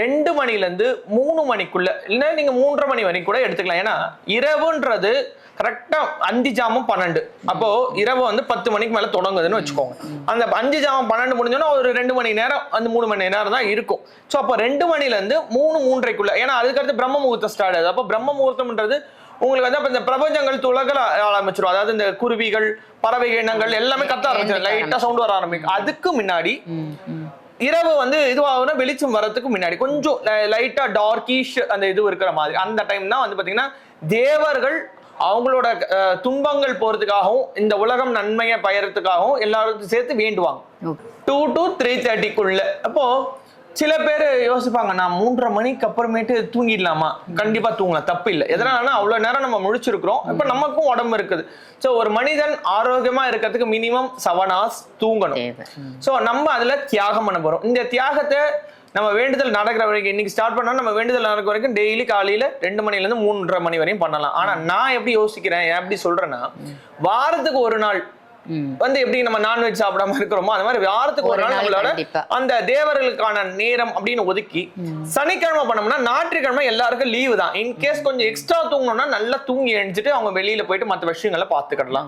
ரெண்டு மணில இருந்து மூணு மணிக்குள்ள இல்ல நீங்க மூன்றரை மணி வரைக்கும் கூட எடுத்துக்கலாம். ஏன்னா இரவுன்றது கரெக்டா அஞ்சு ஜாமம் பன்னெண்டு. அப்போ இரவு வந்து பத்து மணிக்கு மேல தொடங்குதுன்னு வச்சுக்கோங்க. அந்த அஞ்சு ஜாமம் பன்னெண்டு முடிஞ்சோன்னா ஒரு ரெண்டு மணி நேரம் அந்த மூணு மணி நேரம் தான் இருக்கும். ஸோ அப்போ ரெண்டு மணில இருந்து மூணு மூன்றரைக்குள்ள ஏன்னா அதுக்கடுத்து பிரம்ம முகூர்த்தம் ஸ்டார்ட் ஆகுது. அப்போ பிரம்ம முகூர்த்தம்ன்றது உங்களுக்கு வந்து அப்ப இந்த பிரபஞ்சங்கள் துலகல ஆரம்பிச்சிடும் அதாவது இந்த குருவிகள் பறவை இனங்கள் எல்லாமே கத்த ஆரம்பிச்சிடும் லைட்டா சவுண்ட் வர ஆரம்பிக்கும். அதுக்கு முன்னாடி. இரவு வந்து இதுவாகும்னா வெளிச்சம் வரதுக்கு முன்னாடி கொஞ்சம் லைட்டா டார்க்கிஷ் அந்த இது இருக்கிற மாதிரி. அந்த டைம் தான் வந்து பாத்தீங்கன்னா தேவர்கள் அவங்களோட துன்பங்கள் போறதுக்காகவும் இந்த உலகம் நன்மையை பயறதுக்காகவும் எல்லாரும் சேர்த்து வேண்டுவாங்க. டூ டு த்ரீ தேர்ட்டிக்குள்ள அப்போ சில பேர் யோசிப்பாங்க நான் மூன்றரை மணிக்கு அப்புறமேட்டு தூங்கிடலாமா? கண்டிப்பா தூங்கலாம் தப்பு இல்லை எதனாலனா அவ்வளவு நேரம் நம்ம முழிச்சிருக்கிறோம். இப்ப நமக்கும் உடம்பு இருக்குது. ஸோ ஒரு மனிதன் ஆரோக்கியமா இருக்கிறதுக்கு மினிமம் செவன் ஹவர்ஸ் தூங்கணும். ஸோ நம்ம அதுல தியாகம் பண்ண போறோம். இந்த தியாகத்தை நம்ம வேண்டுதல் நடக்கிற வரைக்கும் இன்னைக்கு ஸ்டார்ட் பண்ணா நம்ம வேண்டுதல் நடக்கிற வரைக்கும் டெய்லி காலையில ரெண்டு மணில இருந்து மூன்றரை மணி வரையும் பண்ணலாம். ஆனா நான் எப்படி யோசிக்கிறேன் எப்படி சொல்றேன்னா வாரத்துக்கு ஒரு நாள். வந்து எப்படி நம்ம நான்வெஜ் சாப்பிடாம இருக்கிறோமோ அந்த மாதிரி வாரத்துக்கு ஒரு நாள் நம்மளோட. அந்த தேவர்களுக்கான நேரம் அப்படின்னு ஒதுக்கி சனிக்கிழமை பண்ணோம்னா ஞாயிற்றுக்கிழமை எல்லாருக்கும் லீவு தான். இன்கேஸ் கொஞ்சம் எக்ஸ்ட்ரா தூங்கணும்னா நல்லா தூங்கி எழுந்துட்டு அவங்க வெளியில போயிட்டு மற்ற விஷயங்களை பார்த்துக்கிடலாம்.